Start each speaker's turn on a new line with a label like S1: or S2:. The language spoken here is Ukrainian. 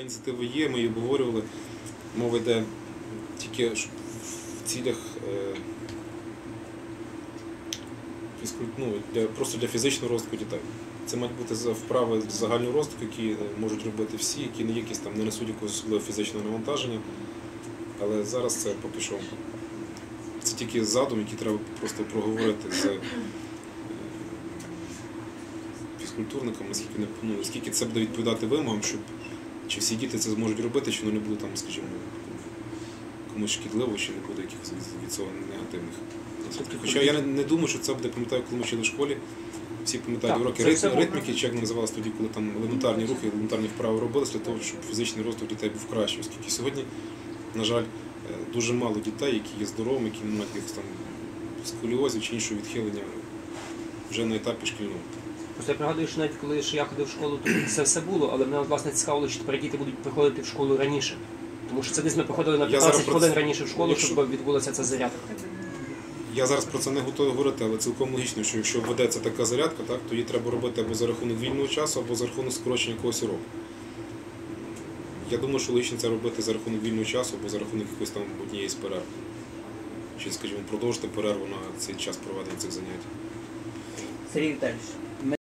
S1: Ініціатива є, ми її обговорювали. Мова йде тільки в цілях е, ну, для, просто для фізичного розвитку дітей. Це мають бути вправи загального розвитку, які можуть робити всі, які не якісь там не несуть якогось особливого фізичного навантаження. Але зараз це поки що це тільки задум, який треба просто проговорити з е, фізкультурниками, наскільки ну, наскільки це буде відповідати вимогам, щоб чи всі діти це зможуть робити, чи воно не буде там, скажімо, комусь шкідливо, чи не буде якихось від- цього негативних наслідків. Хоча я не, думаю, що це буде, пам'ятаю, коли ми вчили в школі, всі пам'ятають уроки
S2: це
S1: рит-
S2: все
S1: ритміки, чи як вони називалися тоді, коли там елементарні рухи, елементарні вправи робилися для того, щоб фізичний розвиток дітей був кращий. Оскільки сьогодні, на жаль, е, дуже мало дітей, які є здоровими, які не мають якихось там сколіозів чи іншого відхилення вже на етапі шкільному.
S2: Просто я пригадую, що навіть коли я ходив в школу, то це все було, але мене власне цікавило, чи тепер діти будуть приходити в школу раніше. Тому що це десь ми приходили на
S1: Я
S2: 15
S1: зараз про
S2: хвилин
S1: це-
S2: раніше в школу,
S1: Якщо-
S2: щоб відбулася ця зарядка.
S1: Я зараз про це не готовий говорити, але цілком логічно, що якщо введеться така зарядка, так, то її треба робити або за рахунок вільного часу, або за рахунок скорочення якогось уроку. Я думаю, що логічно це робити за рахунок вільного часу або за рахунок якоїсь там однієї з перерв. Чи, скажімо, продовжити перерву на цей час проведення цих занять.
S3: Сергій Віталійович,